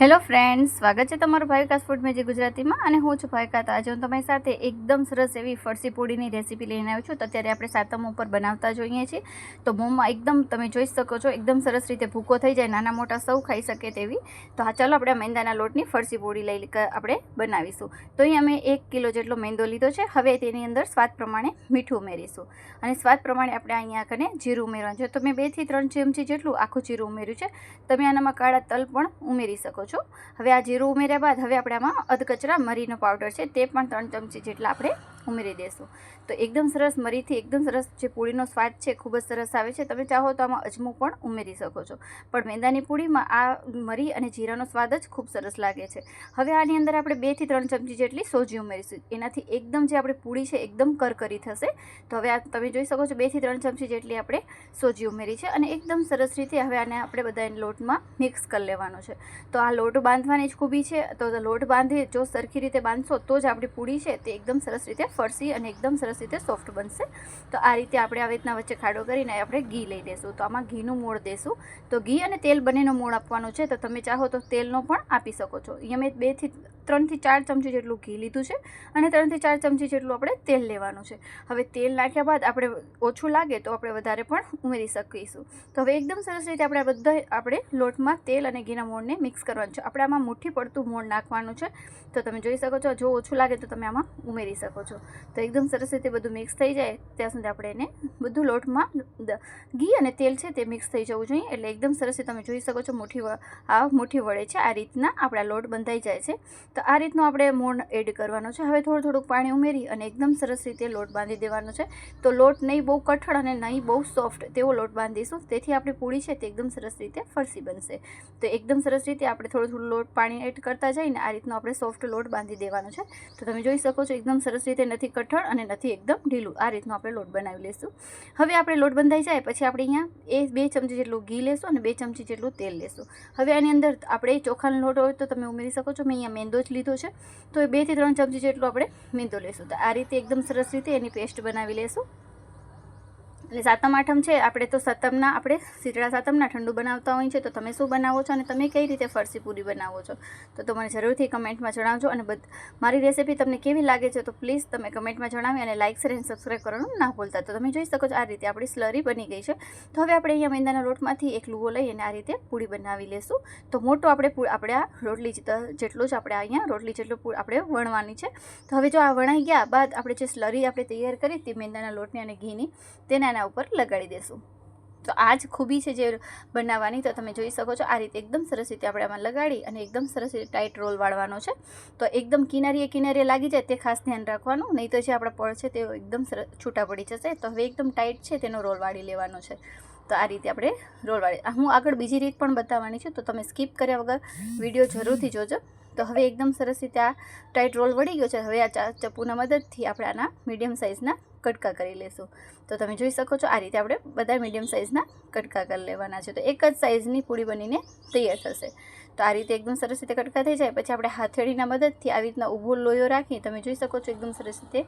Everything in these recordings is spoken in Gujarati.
હેલો ફ્રેન્ડ્સ, સ્વાગત છે તમારું ભાવિકાસ ફૂડ મેજી ગુજરાતીમાં અને હું છું ભાવિકા તો આજે હું તમારી સાથે એકદમ સરસ એવી ફરસી પૂડીની રેસીપી લઈને આવ્યો છું. તો અત્યારે આપણે સાતમ ઉપર બનાવતા જોઈએ છીએ. તો મોંમાં એકદમ તમે જોઈ શકો છો, એકદમ સરસ રીતે ભૂકો થઈ જાય, નાના મોટા સૌ ખાઈ શકે તેવી. તો હા, ચાલો આપણે મેંદાના લોટની ફરસી પૂડી લઈ આપણે બનાવીશું. તો અહીં અમે એક કિલો જેટલો મેંદો લીધો છે. હવે તેની અંદર સ્વાદ પ્રમાણે મીઠું ઉમેરીશું. અને સ્વાદ પ્રમાણે આપણે અહીંયા કને જીરું ઉમેરવાનું છે. તો મેં બેથી ત્રણ ચમચી જેટલું આખું જીરું ઉમેર્યું છે. તમે આનામાં કાળા તલ પણ ઉમેરી શકો છો. હવે આ જીરું ઉમેર્યા બાદ હવે આપણે આમાં અધકચરા મરીનો પાવડર છે, તે પણ ત્રણ ચમચી જેટલા આપણે ઉમેરી દેશું. તો એકદમ સરસ મરીથી, એકદમ સરસ જે પૂરીનો સ્વાદ છે, ખૂબ જ સરસ આવે છે. તમે ચાહો તો આમાં અજમો પણ ઉમેરી શકો છો. પણ મેંદાની પૂરીમાં આ મરી અને જીરાનો સ્વાદ જ ખૂબ સરસ લાગે છે. હવે આની અંદર આપણે બેથી ત્રણ ચમચી જેટલી સોજી ઉમેરીશું. એનાથી એકદમ જે આપણે પૂરી છે, એકદમ કરકરી થશે. તો હવે આ તમે જોઈ શકો છો બેથી ત્રણ ચમચી જેટલી આપણે સોજી ઉમેરી છે અને એકદમ સરસ રીતે હવે આને આપણે બધા લોટમાં મિક્સ કરી લેવાનો છે. તો આ લોટ બાંધવાની જ ખૂબી છે. તો લોટ બાંધી, જો સરખી રીતે બાંધશો તો જ આપણી પૂરી છે. તે એકદમ સરસ રીતે ફરસી અને એકદમ સરસ રીતે સોફ્ટ બનશે. તો આ રીતે આપણે આવી રીતના વચ્ચે ખાડો કરીને આપણે ઘી લઈ દઈશું તો આમાં ઘીનું મૂળ દેશું. તો ઘી અને તેલ બંનેનો મૂળ આપવાનું છે. તો તમે ચાહો તો તેલનો પણ આપી શકો છો. અહીંયા મેં બેથી ત્રણથી ચાર ચમચી જેટલું ઘી લીધું છે અને ત્રણથી ચાર ચમચી જેટલું આપણે તેલ લેવાનું છે. હવે તેલ નાખ્યા બાદ આપણે ઓછું લાગે તો આપણે વધારે પણ ઉમેરી શકીશું. તો હવે એકદમ સરસ રીતે આપણે બધા આપણે લોટમાં તેલ અને ઘીના મોણને મિક્સ કરવાનું છે. આપણે આમાં મુઠ્ઠી પડતું મોણ નાખવાનું છે. તો તમે જોઈ શકો છો, જો ઓછું લાગે તો તમે આમાં ઉમેરી શકો છો. તો એકદમ સરસ રીતે બધું મિક્સ થઈ જાય ત્યાં સુધી આપણે એને બધું લોટમાં ઘી અને તેલ છે તે મિક્સ થઈ જવું જોઈએ. એટલે એકદમ સરસ તમે જોઈ શકો છો, મુઠ્ઠી આ મુઠ્ઠી વળે છે. આ રીતના આપણા લોટ બંધાઈ જાય છે. તો આ રીતનું આપણે મોણ એડ કરવાનો છે. હવે થોડું થોડુંક પાણી ઉમેરી અને એકદમ સરસ રીતે લોટ બાંધી દેવાનો છે. તો લોટ નહીં બહુ કઠણ અને નહીં બહુ સોફ્ટ તેવો લોટ બાંધીશું. તેથી આપણી પૂરી છે તે એકદમ સરસ રીતે ફરસી બનશે. તો એકદમ સરસ રીતે આપણે થોડું થોડું લોટ પાણી એડ કરતા જઈને આ રીતનો આપણે સોફ્ટ લોટ બાંધી દેવાનો છે. તો તમે જોઈ શકો છો એકદમ સરસ રીતે નથી કઠણ અને નથી એકદમ ઢીલું. આ રીતનો આપણે લોટ બનાવી લઈશું હવે આપણે લોટ બંધાઈ જાય પછી આપણે અહીંયા એ બે ચમચી જેટલું ઘી લેશું અને બે ચમચી જેટલું તેલ લેશું. હવે આની અંદર આપણે ચોખાનો લોટ હોય તો તમે ઉમેરી શકો છો. મેં અહીંયા મેંદો જ લીધો છે. તો એ બેથી ત્રણ ચમચી જેટલું આપણે મેંદો લઈશું તો આ રીતે એકદમ સરસ રીતે એની પેસ્ટ બનાવી લેશું. એટલે સાતમ આઠમ છે, આપણે તો સતમના, આપણે શીતળા સાતમના ઠંડુ બનાવતા હોય છે તો તમે શું બનાવો છો અને તમે કઈ રીતે ફરસી પૂરી બનાવો છો? તો તો મને જરૂરથી કમેન્ટમાં જણાવજો અને બધ, મારી રેસીપી તમને કેવી લાગે છે, તો પ્લીઝ તમે કમેન્ટમાં જણાવી અને લાઇક શેર અને સબસ્ક્રાઈબ કરવાનું ના ભૂલતા. તો તમે જોઈ શકો છો આ રીતે આપણી સ્લરી બની ગઈ છે. તો હવે આપણે અહીંયા મેંદાના લોટમાંથી એક લુવો લઈ અને આ રીતે પૂરી બનાવી લેશું. તો મોટો આપણે આપણે આ રોટલી જેટલો જ આપણે અહીંયા રોટલી જેટલું આપણે વણવાની છે. તો હવે જો આ વણાઈ ગયા બાદ આપણે જે સ્લરી આપણે તૈયાર કરી તે મેંદાના લોટની અને ઘીની તેને આના ઉપર લગાડી દેશું. તો આ જ ખૂબી છે જે બનાવવાની. તો તમે જોઈ શકો છો, આ રીતે એકદમ સરસ રીતે આપણે આમાં લગાડી અને એકદમ સરસ રીતે ટાઈટ રોલ વાળવાનો છે. તો એકદમ કિનારીએ કિનારીએ લાગી જાય તે ખાસ ધ્યાન રાખવાનું. નહીં તો જે આપણા પળ છે તે એકદમ સરસ છૂટા પડી જશે. તો હવે એકદમ ટાઈટ છે, તેનો રોલ વાળી લેવાનો છે. તો આ રીતે આપણે રોલ વાળી હું આગળ બીજી રીત પણ બતાવવાની છું, તો તમે સ્કીપ કર્યા વગર વીડિયો જરૂરથી જોજો. તો હવે એકદમ સરસ રીતે આ ટાઈટ રોલ વળી ગયો છે. હવે આ ચપ્પુના મદદથી આપણે આના મીડિયમ સાઇઝના કટકા કરી લેશું. તો તમે જોઈ શકો છો, આ રીતે આપણે બધા મીડિયમ સાઇઝના કટકા કરી લેવાના છે. તો એક જ સાઇઝની પૂડી બનીને તૈયાર થશે. તો આ રીતે એકદમ સરસ રીતે કટકા થઈ જાય. પછી આપણે હાથેળીના મદદથી આવી રીતના ઊભો લોયો રાખી તમે જોઈ શકો છો, એકદમ સરસ રીતે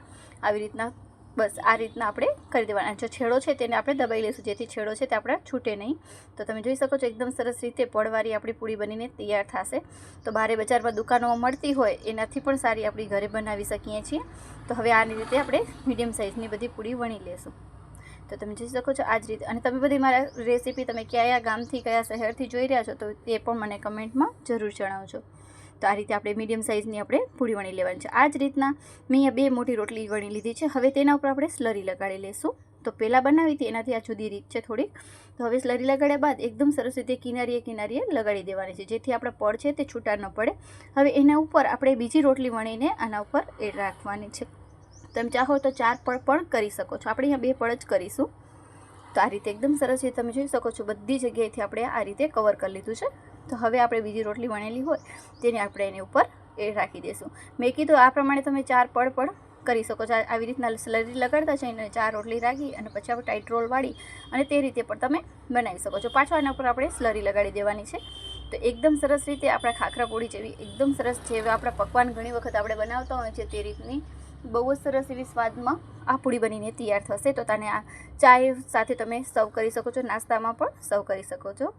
આવી રીતના બસ આ રીતના આપણે કરી દેવાના. જો છેડો છે તેને આપણે દબાઈ લઈશું. જેથી છેડો છે તે આપણા છૂટે નહીં. તો તમે જોઈ શકો છો એકદમ સરસ રીતે પડવારી આપણી પૂરી બનીને તૈયાર થશે. તો બારે બજારમાં દુકાનોમાં મળતી હોય એનાથી પણ સારી આપણી ઘરે બનાવી શકીએ છીએ. તો હવે આની રીતે આપણે મીડિયમ સાઇઝની બધી પૂરી વણી લેશું. તો તમે જોઈ શકો છો આ જ રીતે. અને તમે બધી મારા રેસીપી તમે કયા ગામથી, કયા શહેરથી જોઈ રહ્યા છો તો તે પણ મને કમેન્ટમાં જરૂર જણાવજો. તો આ રીતે આપણે મીડિયમ સાઇઝની આપણે પૂરી વણી લેવાની છે. આ જ રીતના મેં બે મોટી રોટલી વણી લીધી છે. હવે તેના ઉપર આપણે સ્લરી લગાડી લઈશું તો પહેલાં બનાવી હતી, એનાથી આ જુદી રીત છે થોડીક. તો હવે સ્લરી લગાડ્યા બાદ એકદમ સરસ રીતે કિનારીએ કિનારીએ લગાડી દેવાની છે. જેથી આપણા પડ છે તે છૂટા ન પડે. હવે એના ઉપર આપણે બીજી રોટલી વણીને આના ઉપર એ રાખવાની છે. તમે ચાહો તો ચાર પળ પણ કરી શકો છો. આપણે અહીંયા બે પળ જ કરીશું. તો આ રીતે એકદમ સરસ રીતે તમે જોઈ શકો છો. બધી જગ્યાએથી આપણે આ રીતે કવર કરી લીધું છે. તો હવે આપણે બીજી રોટલી વણેલી હોય તેને આપણે એની ઉપર એ રાખી દઈશું મેં કીધું આ પ્રમાણે તમે ચાર પડ પણ કરી શકો છો. આવી રીતના સ્લરી લગાડતા જઈને ચાર રોટલી રાખી અને પછી આપણે ટાઈટ રોલ વાળી અને તે રીતે પણ તમે બનાવી શકો છો. પાછો એના ઉપર આપણે સ્લરી લગાડી દેવાની છે. તો એકદમ સરસ રીતે આપણા ખાખરા પૂરી જેવી, એકદમ સરસ જેવા આપણા પકવાન ઘણી વખત આપણે બનાવતા હોય છે તે રીતની બહુ જ સરસ એવી સ્વાદમાં આ પૂરી બનીને તૈયાર થશે. તો તને આ ચાય સાથે તમે સર્વ કરી શકો છો. નાસ્તામાં પણ સર્વ કરી શકો છો.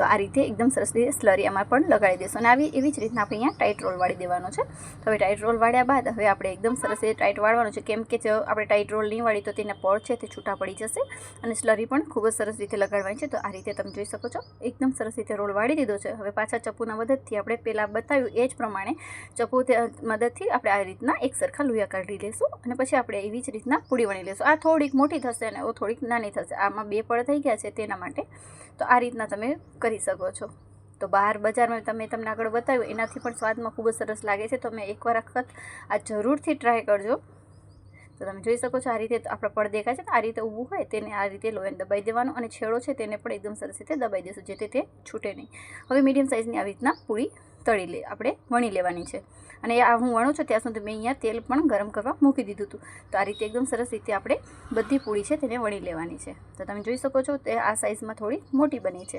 તો આ રીતે એકદમ સરસ રીતે સ્લરી આમાં પણ લગાડી દેશો અને આવી એવી જ રીતના આપણે અહીંયા ટાઈટ રોલ વાળી દેવાનો છે. તો હવે ટાઈટ રોલ વાળ્યા બાદ હવે આપણે એકદમ સરસ રીતે ટાઈટ વાળવાનું છે. કેમ કે જો આપણે ટાઈટ રોલ નહીં વાળી તો તેના પળ છે તે છૂટા પડી જશે અને સ્લરી પણ ખૂબ જ સરસ રીતે લગાડવાની છે. તો આ રીતે તમે જોઈ શકો છો. એકદમ સરસ રીતે રોલ વાળી દીધો છે. હવે પાછા ચપ્પુના મદદથી આપણે પહેલાં બતાવ્યું એ જ પ્રમાણે ચપ્પુ મદદથી આપણે આ રીતના એક સરખા લુયા કાઢી લઈશું અને પછી આપણે એવી જ રીતના પૂડી વણી લઈશું આ થોડીક મોટી થશે અને થોડીક નાની થશે. આમાં બે પળ થઈ ગયા છે તેના માટે. તો આ રીતના તમે કરી શકો છો. તો બહાર બજારમાં તમે તમને આગળ બતાવ્યું, એનાથી પણ સ્વાદમાં ખૂબ જ સરસ લાગે છે. તમે એકવાર વખત આ જરૂરથી ટ્રાય કરજો. તો તમે જોઈ શકો છો આ રીતે આપણા પડ દેખાય છે આ રીતે ઊભું હોય તેને આ રીતે લોહીને દબાઈ દેવાનું અને છેડો છે તેને પણ એકદમ સરસ રીતે દબાઈ દેશું, જેથી તે છૂટે નહીં. હવે મીડિયમ સાઇઝની આવી રીતના પૂરી તળી લે, આપણે વણી લેવાની છે. અને આ હું વણું છું, ત્યાં સુધી મેં અહીંયા તેલ પણ ગરમ કરવા મૂકી દીધું હતું. તો આ રીતે એકદમ સરસ રીતે આપણે બધી પૂરી છે તેને વણી લેવાની છે. તો તમે જોઈ શકો છો, તે આ સાઇઝમાં થોડી મોટી બની છે.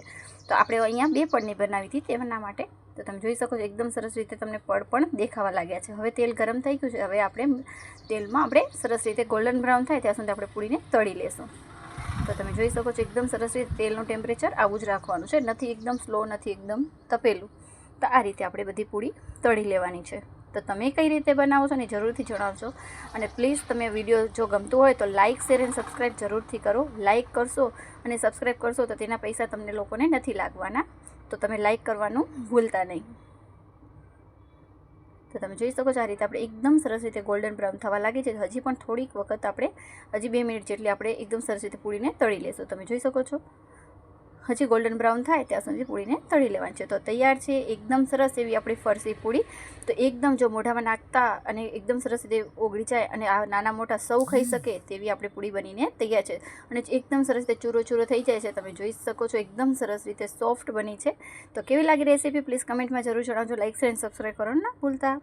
તો આપણે અહીંયા બે પડની બનાવી હતી તેના માટે. તો તમે જોઈ શકો છો, એકદમ સરસ રીતે તમને પડ પણ દેખાવા લાગ્યા છે. હવે તેલ ગરમ થઈ ગયું છે, હવે આપણે તેલમાં આપણે સરસ રીતે ગોલ્ડન બ્રાઉન થાય ત્યાં સુધી આપણે પૂરીને તળી લેશું. તો તમે જોઈ શકો છો, એકદમ સરસ રીતે તેલનું ટેમ્પરેચર આવું જ રાખવાનું છે. નથી એકદમ સ્લો નથી એકદમ તપેલું. તો આ રીતે આપણે બધી પૂરી તળી લેવાની છે. તો તમે કઈ રીતે બનાવો છો ને જરૂરથી જણાવજો. અને પ્લીઝ તમે વીડિયો જો ગમતું હોય તો લાઇક શેર એન્ડ સબસ્ક્રાઈબ જરૂરથી કરો. લાઇક કરશો અને સબસ્ક્રાઈબ કરશો તો તેના પૈસા તમને લોકોને નથી લાગવાના. તો તમે લાઇક કરવાનું ભૂલતા નહીં. તો તમે જોઈ શકો છો આ રીતે આપણે એકદમ સરસ રીતે ગોલ્ડન બ્રાઉન થવા લાગી છે. હજી પણ થોડીક વખત આપણે, હજી બે મિનિટ જેટલી આપણે એકદમ સરસ રીતે પૂરીને તળી લેશું. તમે જોઈ શકો છો. હજી ગોલ્ડન બ્રાઉન થાય ત્યાં સુધી પૂરીને તળી લેવાની છે. તો તૈયાર છે, એકદમ સરસ એવી આપણી ફરસી પૂરી. તો એકદમ જો મોઢામાં નાખતા અને એકદમ સરસ રીતે ઓગળી જાય અને આ નાના મોટા સૌ ખાઈ શકે તેવી આપણી પૂરી બનીને તૈયાર છે. અને એકદમ સરસ રીતે ચૂરો ચૂરો થઈ જાય છે. તમે જોઈ શકો છો એકદમ સરસ રીતે સોફ્ટ બની છે. તો કેવી લાગી રેસીપી પ્લીઝ કમેન્ટમાં જરૂર જણાવજો. લાઇક શેર અને સબસ્ક્રાઈબ કરો ના ભૂલતા.